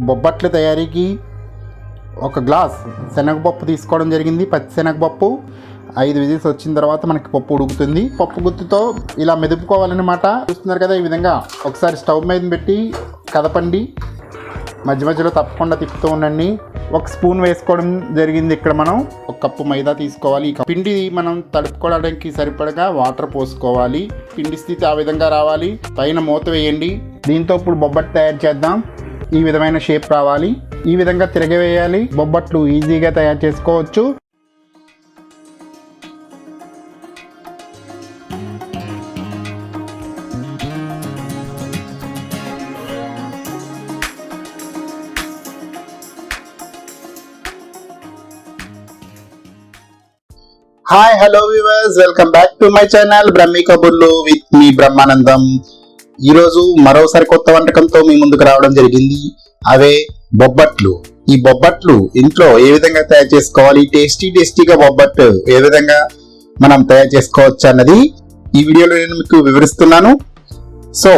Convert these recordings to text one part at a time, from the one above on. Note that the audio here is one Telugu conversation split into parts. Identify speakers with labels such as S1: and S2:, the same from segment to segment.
S1: బొబ్బట్ల తయారీకి ఒక గ్లాస్ శనగపప్పు తీసుకోవడం జరిగింది. పచ్చి శనగపప్పు ఐదు విజిల్స్ వచ్చిన తర్వాత మనకి పప్పు ఉడుకుతుంది. పప్పు గుత్తుతో ఇలా మెదుపుకోవాలన్నమాట. చూస్తున్నారు కదా ఈ విధంగా ఒకసారి స్టవ్ మీద పెట్టి కదపండి. మధ్య మధ్యలో తప్పకుండా తిప్పుతూ ఉండండి. ఒక స్పూన్ వేసుకోవడం జరిగింది ఇక్కడ మనం. ఒక కప్పు మైదా తీసుకోవాలి. పిండి మనం తడుపుకోవడానికి సరిపడగా వాటర్ పోసుకోవాలి. పిండి స్థితి ఆ విధంగా రావాలి. పైన మూత వేయండి. దీంతో ఇప్పుడు బొబ్బట్ తయారు చేద్దాం. ఈ విధమైన షేప్ రావాలి. ఈ విధంగా తిరగవేయాలి. బొబ్బట్లు ఈజీగా తయారు చేసుకోవచ్చు. Hi hello viewers welcome back to my channel Brahmi కబుర్లు విత్ మీ బ్రహ్మానందం ఈరోజు మరోసారి కొత్త వంటకంతో మీ ముందుకు రావడం జరిగింది. అవే బొబ్బట్లు. ఈ బొబ్బట్లు ఇంట్లో ఏ విధంగా తయారు చేసుకోవాలి? టేస్టీ టేస్టీగా బొబ్బట్లు ఏ విధంగా మనం తయారు చేసుకోవచ్చు అన్నది ఈ వీడియోలో నేను మీకు వివరిస్తున్నాను. సో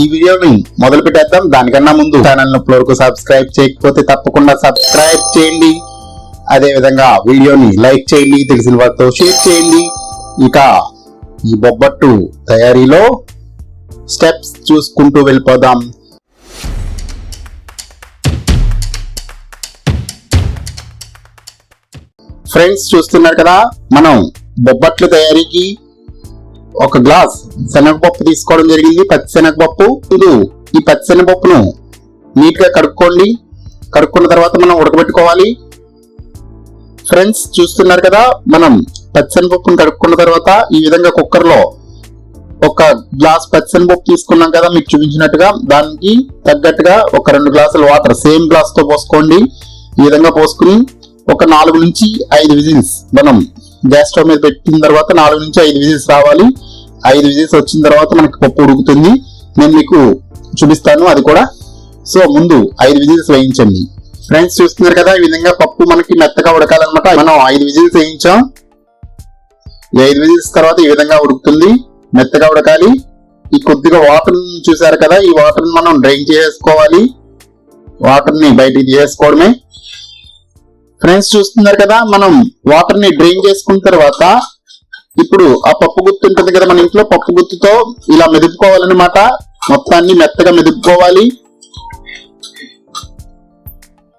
S1: ఈ వీడియోని మొదలు పెట్టేద్దాం. దానికన్నా ముందు ఛానల్ ఫ్లోర్కు సబ్స్క్రైబ్ చేయకపోతే తప్పకుండా సబ్స్క్రైబ్ చేయండి. అదే విధంగా వీడియోని లైక్ చేయండి తెలిసిన వారితో షేర్ చేయండి. ఇక ఈ బొబ్బట్టు తయారీలో స్టెప్స్ చూసుకుంటూ వెళ్ళిపోదాం. ఫ్రెండ్స్ చూస్తున్నారు కదా మనం బొబ్బట్ల తయారీకి ఒక గ్లాస్ శనగపప్పు తీసుకోవడం జరిగింది. పచ్చి శనగపప్పు ఇప్పుడు ఈ పచ్చి శనగపప్పును నీట్గా కడుక్కోండి. కడుక్కున్న తర్వాత మనం ఉడకబెట్టుకోవాలి. ఫ్రెండ్స్ చూస్తున్నారు కదా మనం పచ్చనిపప్పును కడుక్కున్న తర్వాత ఈ విధంగా కుక్కర్లో ఒక గ్లాస్ పచ్చనిపప్పు తీసుకున్నాం కదా మీకు చూపించినట్టుగా. దానికి తగ్గట్టుగా ఒక రెండు గ్లాసుల వాటర్ సేమ్ గ్లాస్తో పోసుకోండి. ఈ విధంగా పోసుకుని ఒక నాలుగు నుంచి ఐదు విజిల్స్ మనం గ్యాస్ స్టవ్ మీద పెట్టిన తర్వాత నాలుగు నుంచి ఐదు విజిల్స్ రావాలి. ఐదు విజిల్స్ వచ్చిన తర్వాత మనకి పప్పు ఉడుకుతుంది. నేను మీకు చూపిస్తాను అది కూడా. సో ముందు ఐదు విజిల్స్ వేయించండి. ఫ్రెండ్స్ చూస్తున్నారు కదా ఈ విధంగా పప్పు మనకి మెత్తగా ఉడకాలన్నమాట. మనం ఐదు విజిల్స్ వేయించాం. ఈ ఐదు విజిల్స్ తర్వాత ఈ విధంగా ఉడుకుతుంది. మెత్తగా ఉడకాలి. ఈ కొద్దిగా వాటర్ చూసారు కదా ఈ వాటర్ మనం డ్రైన్ చేసుకోవాలి. వాటర్ని బయటికి తీసేసుకోవడమే. ఫ్రెండ్స్ చూస్తున్నారు కదా మనం వాటర్ని డ్రైన్ చేసుకున్న తర్వాత ఇప్పుడు ఆ పప్పు గుత్తు ఉంటుంది కదా మన ఇంట్లో పప్పు గుత్తుతో ఇలా మెదుపుకోవాలన్నమాట. మొత్తాన్ని మెత్తగా మెదుపుకోవాలి.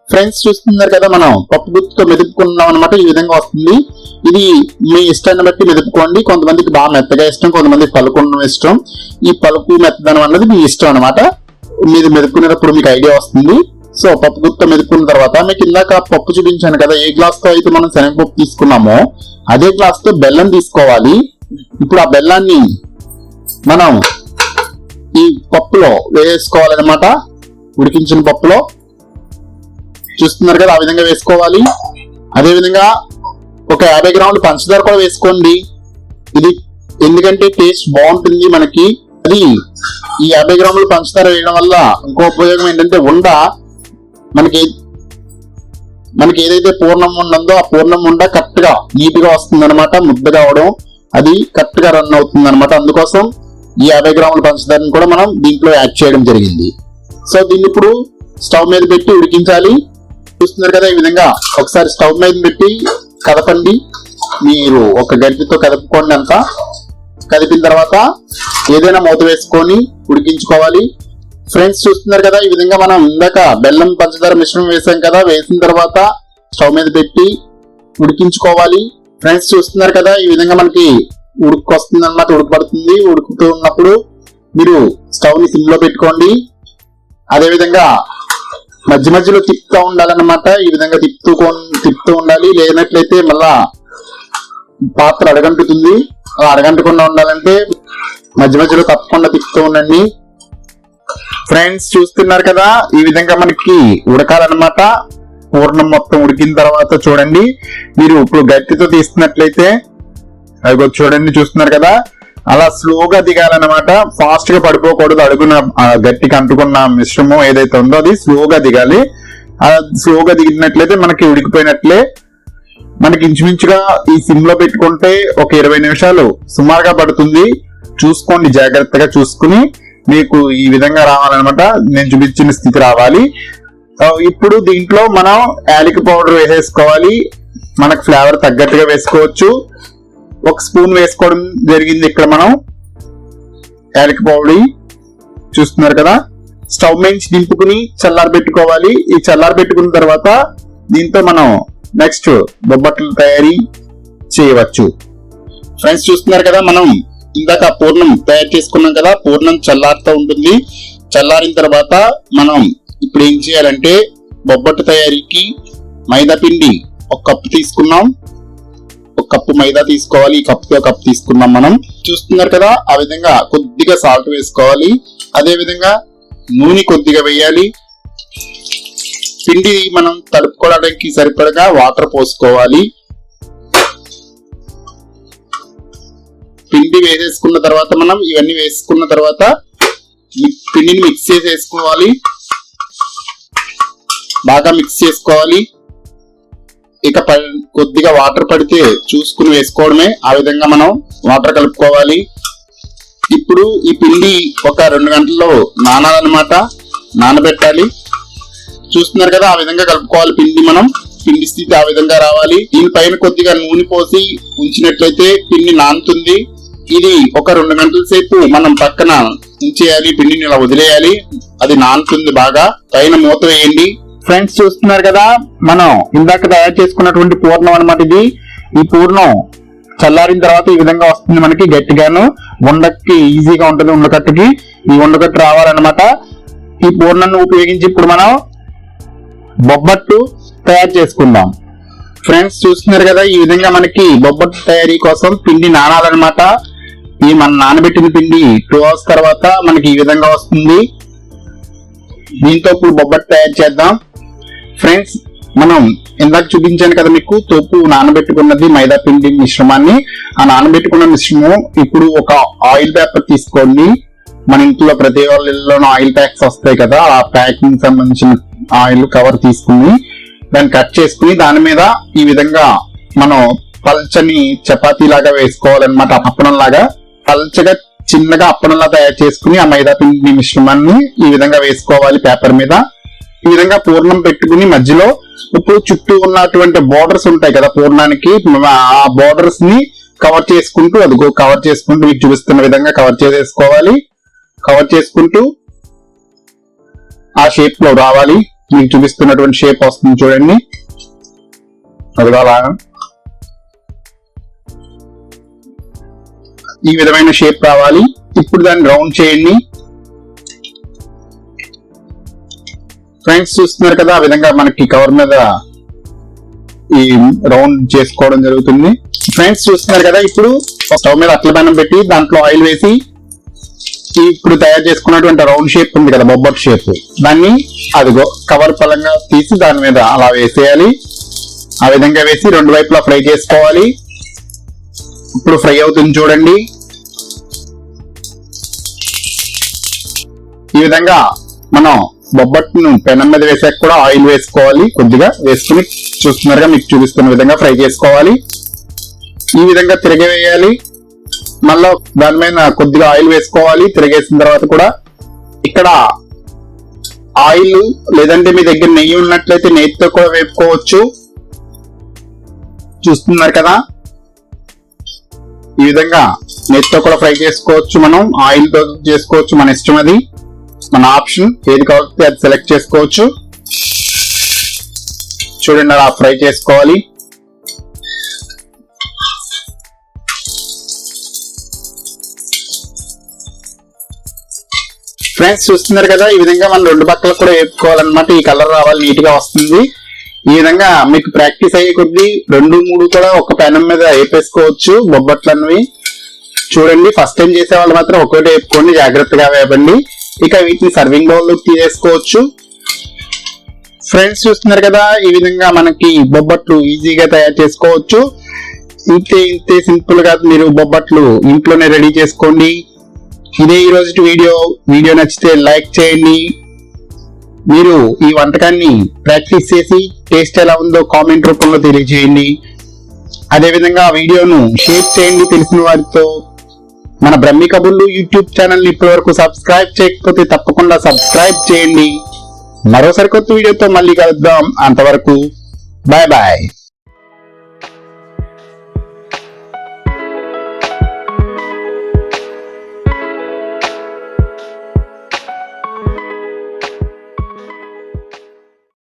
S1: ఫ్రెండ్స్ చూస్తున్నారు కదా మనం పప్పు గుత్తుతో మెదుపుకున్నాం అనమాట ఈ విధంగా వస్తుంది. ఇది మీ ఇష్టాన్ని బట్టి మెదుపుకోండి కొంతమందికి బాగా మెత్తగా ఇష్టం కొంతమందికి పలుకుండడం ఇష్టం. ఈ పలుకు మెత్తదనం అన్నది మీ ఇష్టం అనమాట మీరు మెదుపుకునేటప్పుడు మీకు ఐడియా వస్తుంది. సో పప్పు గుత్త మెదుపుకున్న తర్వాత మీకు ఇందాక పప్పు చూపించాను కదా ఏ గ్లాస్తో అయితే మనం శనగపప్పు తీసుకున్నామో అదే గ్లాస్తో బెల్లం తీసుకోవాలి. ఇప్పుడు ఆ బెల్లాన్ని మనం ఈ పప్పులో వేసుకోవాలన్నమాట. ఉడికించిన పప్పులో. చూస్తున్నారు కదా ఆ విధంగా వేసుకోవాలి. అదే విధంగా ఒక యాభై గ్రాములు పంచదార కూడా వేసుకోండి. ఇది ఎందుకంటే టేస్ట్ బాగుంటుంది మనకి. అది ఈ యాభై గ్రాములు పంచదార వేయడం వల్ల ఇంకో ఉపయోగం ఏంటంటే ఉండ మనకి మనకి ఏదైతే పూర్ణం ఉందో ఆ పూర్ణం ఉండ కరెక్ట్గా నీట్గా వస్తుంది అనమాట ముద్దగా అవడం. అది కరెక్ట్గా రన్ అవుతుంది అనమాట అందుకోసం ఈ యాభై గ్రాముల పంచదారని కూడా మనం దీంట్లో యాడ్ చేయడం జరిగింది. సో దీన్ని ఇప్పుడు స్టవ్ మీద పెట్టి ఉడికించాలి. చూస్తున్నారు కదా ఈ విధంగా. ఒకసారి స్టవ్ మీద పెట్టి కదపండి. మీరు ఒక గరిటెతో కదుపుకోండి అంతా. కదిపిన తర్వాత ఏదైనా మూత వేసుకొని ఉడికించుకోవాలి. ఫ్రెండ్స్ చూస్తున్నారు కదా ఈ విధంగా మనం ఇందాక బెల్లం పంచదార మిశ్రమం వేసాం కదా వేసిన తర్వాత స్టవ్ మీద పెట్టి ఉడికించుకోవాలి. ఫ్రెండ్స్ చూస్తున్నారు కదా ఈ విధంగా మనకి ఉడుకొస్తుంది వస్తుంది ఉడకబడుతుంది ఉడుకుతూ ఉన్నప్పుడు మీరు స్టవ్ని సిమ్లో పెట్టుకోండి. అదేవిధంగా మధ్య మధ్యలో తిప్పుతూ ఉండాలన్నమాట. ఈ విధంగా తిప్పుతూ తిప్పుతూ ఉండాలి. లేనట్లయితే మళ్ళా పాత్ర అడగంటుతుంది. అలా అడగంటకుండా ఉండాలంటే మధ్య మధ్యలో తప్పకుండా తిప్పుతూ ఉండండి. ఫ్రెండ్స్ చూస్తున్నారు కదా? ఈ విధంగా మనకి ఉడకాలన్నమాట. పూర్ణం మొత్తం ఉడికిన తర్వాత చూడండి. మీరు ఇప్పుడు గట్టితో తీస్తున్నట్లయితే అదిగో చూడండి చూస్తున్నారు కదా? అలా స్లోగా దిగాలన్నమాట. ఫాస్ట్గా పడిపోకూడదు. అడుగున గట్టికి అంటుకున్న మిశ్రమం ఏదైతే ఉందో అది స్లోగా దిగాలి. ఆ స్లోగా దిగినట్లయితే మనకి ఉడికిపోయినట్లే. మనకి ఇంచుమించుగా ఈ సిమ్లో పెట్టుకుంటే ఒక ఇరవై నిమిషాలు సుమారుగా పడుతుంది. చూసుకోండి జాగ్రత్తగా చూసుకుని మీకు ఈ విధంగా రావాలన్నమాట. నేను చూపించిన స్థితి రావాలి. ఇప్పుడు దీంట్లో మనం యాలిక్ పౌడర్ వేసేసుకోవాలి. మనకు ఫ్లేవర్ తగ్గట్టుగా వేసుకోవచ్చు. ఒక స్పూన్ వేసుకోవడం జరిగింది ఇక్కడ మనం. యాలకి పౌడి చూస్తున్నారు కదా. స్టవ్ మీద దింపుకుని చల్లారి పెట్టుకోవాలి. ఈ చల్లారి పెట్టుకున్న తర్వాత దీంతో మనం నెక్స్ట్ బొబ్బట్లు తయారీ చేయవచ్చు. ఫ్రెండ్స్ చూస్తున్నారు కదా మనం ఇందాక పూర్ణం తయారు చేసుకున్నాం కదా పూర్ణం చల్లారుతూ ఉంటుంది. చల్లారిన తర్వాత మనం ఇప్పుడు ఏం చేయాలంటే బొబ్బట్టు తయారీకి మైదా పిండి ఒక కప్పు తీసుకున్నాం. ఒక కప్పు మైదా తీసుకోవాలి ఈ కప్పుతో కప్పు తీసుకున్నాం మనం. చూస్తున్నారు కదా ఆ విధంగా కొద్దిగా సాల్ట్ వేసుకోవాలి. అదే విధంగా నూనె కొద్దిగా వేయాలి. పిండి మనం తడుపుకోవడానికి సరిపడగా వాటర్ పోసుకోవాలి. పిండి వేసేసుకున్న తర్వాత మనం ఇవన్నీ వేసుకున్న తర్వాత పిండిని మిక్స్ చేసేసుకోవాలి. బాగా మిక్స్ చేసుకోవాలి. ఇక ప- కొద్దిగా వాటర్ పడితే చూసుకుని వేసుకోవడమే. ఆ విధంగా మనం వాటర్ కలుపుకోవాలి. ఇప్పుడు ఈ పిండి ఒక రెండు గంటల్లో నానాలన్నమాట. నానబెట్టాలి. చూస్తున్నారు కదా ఆ విధంగా కలుపుకోవాలి పిండి మనం. పిండి స్థితి ఆ విధంగా రావాలి. దీనిపైన కొద్దిగా నూనె పోసి ఉంచినట్లయితే పిండి నానుతుంది. ఇది ఒక రెండు గంటల సేపు మనం పక్కన ఉంచేయాలి. పిండిని ఇలా వదిలేయాలి. అది నానుతుంది బాగా. పైన మూత వేయండి. ఫ్రెండ్స్ చూస్తున్నారు కదా మనం ఇందాక తయారు చేసుకున్నటువంటి పూర్ణం అనమాట ఇది. ఈ పూర్ణం చల్లారిన తర్వాత ఈ విధంగా వస్తుంది మనకి గట్టిగాను. ఉండకి ఈజీగా ఉంటుంది ఉండకట్టుకి. ఈ ఉండకట్టు రావాలన్నమాట. ఈ పూర్ణాన్ని ఉపయోగించి ఇప్పుడు మనం బొబ్బట్టు తయారు చేసుకుందాం. ఫ్రెండ్స్ చూస్తున్నారు కదా ఈ విధంగా మనకి బొబ్బట్టు తయారీ కోసం పిండి నానాలన్నమాట. ఈ మన నానబెట్టిన పిండి టూ అవర్స్ తర్వాత మనకి ఈ విధంగా వస్తుంది. దీంతో ఇప్పుడు బొబ్బట్టు తయారు చేద్దాం. ఫ్రెండ్స్ మనం ఇందాక చూపించాను కదా మీకు తోపు నానబెట్టుకున్నది మైదా పిండి మిశ్రమాన్ని. ఆ నానబెట్టుకున్న మిశ్రమం ఇప్పుడు ఒక ఆయిల్ పేపర్ తీసుకోండి. మన ఇంట్లో ప్రతి వాళ్ళ ఇళ్ళలోనూ ఆయిల్ ప్యాక్స్ వస్తాయి కదా ఆ ప్యాకింగ్ సంబంధించిన ఆయిల్ కవర్ తీసుకుని దాన్ని కట్ చేసుకుని దాని మీద ఈ విధంగా మనం పల్చని చపాతీ లాగా వేసుకోవాలన్నమాట అప్పడం లాగా పల్చగా చిన్నగా అప్పనంలా తయారు చేసుకుని ఆ మైదా పిండి మిశ్రమాన్ని ఈ విధంగా వేసుకోవాలి పేపర్ మీద. ఈ విధంగా పూర్ణం పెట్టుకుని మధ్యలో ఇప్పుడు చుట్టూ ఉన్నటువంటి బోర్డర్స్ ఉంటాయి కదా పూర్ణానికి. ఆ బోర్డర్స్ని కవర్ చేసుకుంటూ అదిగో కవర్ చేసుకుంటూ మీకు చూపిస్తున్న విధంగా కవర్ చేసేసుకోవాలి. కవర్ చేసుకుంటూ ఆ షేప్లో రావాలి. మీకు చూపిస్తున్నటువంటి షేప్ వస్తుంది చూడండి. అదిగో అలా. ఈ విధమైన షేప్ రావాలి. ఇప్పుడు దాన్ని రౌండ్ చేయండి. ఫ్రెండ్స్ చూస్తున్నారు కదా ఆ విధంగా మనకి కవర్ మీద ఈ రౌండ్ చేసుకోవడం జరుగుతుంది. ఫ్రెండ్స్ చూస్తున్నారు కదా ఇప్పుడు స్టవ్ మీద అట్ల బాణం పెట్టి దాంట్లో ఆయిల్ వేసి ఇప్పుడు తయారు చేసుకున్నటువంటి రౌండ్ షేప్ ఉంది కదా బొబ్బట్ షేప్ దాన్ని అదిగో కవర్ పలంగా తీసి దాని మీద అలా వేసేయాలి. ఆ విధంగా వేసి రెండు వైపులా ఫ్రై చేసుకోవాలి. ఇప్పుడు ఫ్రై అవుతుంది చూడండి. ఈ విధంగా మనం బొబ్బట్టును పెనం మీద వేసాక కూడా ఆయిల్ వేసుకోవాలి. కొద్దిగా వేసుకుని చూస్తున్నారుగా మీకు చూపిస్తున్న విధంగా ఫ్రై చేసుకోవాలి. ఈ విధంగా తిరగవేయాలి. మళ్ళా దాని మీద కొద్దిగా ఆయిల్ వేసుకోవాలి. తిరగేసిన తర్వాత కూడా ఇక్కడ ఆయిల్ లేదంటే మీ దగ్గర నెయ్యి ఉన్నట్లయితే నెయ్యితో కూడా వేపుకోవచ్చు. చూస్తున్నారు కదా? ఈ విధంగా నెయ్యితో కూడా ఫ్రై చేసుకోవచ్చు మనం. ఆయిల్తో చేసుకోవచ్చు మన ఇష్టం అది. మన ఆప్షన్. ఏది కాబట్టి అది సెలెక్ట్ చేసుకోవచ్చు. చూడండి అలా ఫ్రై చేసుకోవాలి. ఫ్రెండ్స్ చూస్తున్నారు కదా ఈ విధంగా మనం రెండు పక్కల కూడా వేపుకోవాలన్నమాట. ఈ కలర్ రావాలి నీట్గా వస్తుంది. ఈ విధంగా మీకు ప్రాక్టీస్ అయ్యే కొద్దీ రెండు మూడు కూడా ఒక పెనం మీద వేపేసుకోవచ్చు బొబ్బట్లు అన్నవి చూడండి ఫస్ట్ టైం చేసే వాళ్ళు మాత్రం ఒకటి వేపుకోండి జాగ్రత్తగా వేపండి. ఇక వీటిని సర్వింగ్ బౌల్లో తీసేసుకోవచ్చు. ఫ్రెండ్స్ చూస్తున్నారు కదా ఈ విధంగా మనకి బొబ్బట్లు ఈజీగా తయారు చేసుకోవచ్చు. ఇంతే ఇంతే సింపుల్గా మీరు బొబ్బట్లు ఇంట్లోనే రెడీ చేసుకోండి. ఇదే ఈ రోజు వీడియో. వీడియో నచ్చితే లైక్ చేయండి. మీరు ఈ వంటకాన్ని ప్రాక్టీస్ చేసి టేస్ట్ ఎలా ఉందో కామెంట్ రూపంలో తెలియజేయండి. అదేవిధంగా ఆ వీడియోను షేర్ చేయండి తెలిసిన వారితో. మన బ్రహ్మి కబుర్లు యూట్యూబ్ ఛానల్ ఇప్పటి వరకు సబ్స్క్రైబ్ చేయకపోతే తప్పకుండా సబ్స్క్రైబ్ చేయండి. మరో సరికొత్త వీడియోతో మళ్ళీ కలుద్దాం. అంతవరకు బాయ్ బాయ్